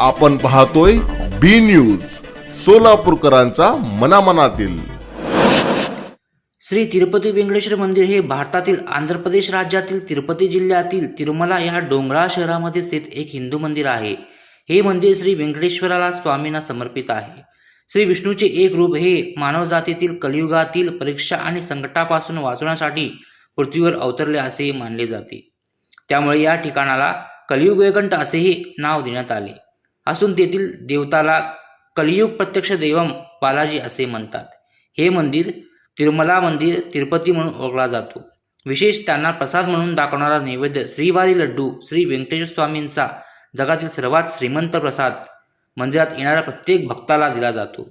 आपण पाहतोय B news सोलापूरकरांचा मनामनातील. श्री तिरुपती वेंकटेश्वर मंदिर हे भारतातील आंध्र प्रदेश राज्यातील तिरुपती जिल्ह्यातील तिरुमला या डोंगराळ शहरामध्ये स्थित एक हिंदू मंदिर आहे. हे मंदिर श्री व्यंकटेश्वराला स्वामींना समर्पित आहे. श्री विष्णूचे एक रूप हे मानवजातीतील कलियुगातील परीक्षा आणि संकटापासून वाचवण्यासाठी पृथ्वीवर अवतरले असे मानले जाते. त्यामुळे या ठिकाणाला कलियुग वैकंठ असेही नाव देण्यात आले. असून तेथील देवताला कलियुग प्रत्यक्ष देवम बालाजी असे म्हणतात. हे मंदिर तिरुमला मंदिर तिरुपती म्हणून ओळखला जातो. विशेष त्यांना प्रसाद म्हणून दाखवणारा नैवेद्य श्रीवारी लड्डू श्री व्यंकटेश्वर स्वामींचा जगातील सर्वात श्रीमंत प्रसाद मंदिरात येणाऱ्या प्रत्येक भक्ताला दिला जातो.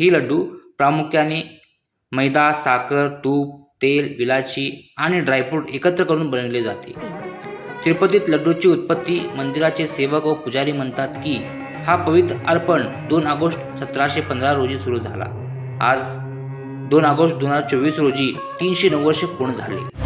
ही लड्डू प्रामुख्याने मैदा साखर तूप तेल विलाची आणि ड्रायफ्रूट एकत्र करून बनवले जाते. तिरुपतीत लड्डूची उत्पत्ती मंदिराचे सेवक व पुजारी म्हणतात की हा पवित्र अर्पण दोन ऑगस्ट सतराशे पंधरा रोजी सुरू झाला. आज दोन ऑगस्ट दोन हजार चोवीस रोजी तीनशे नऊ वर्षे पूर्ण झाले.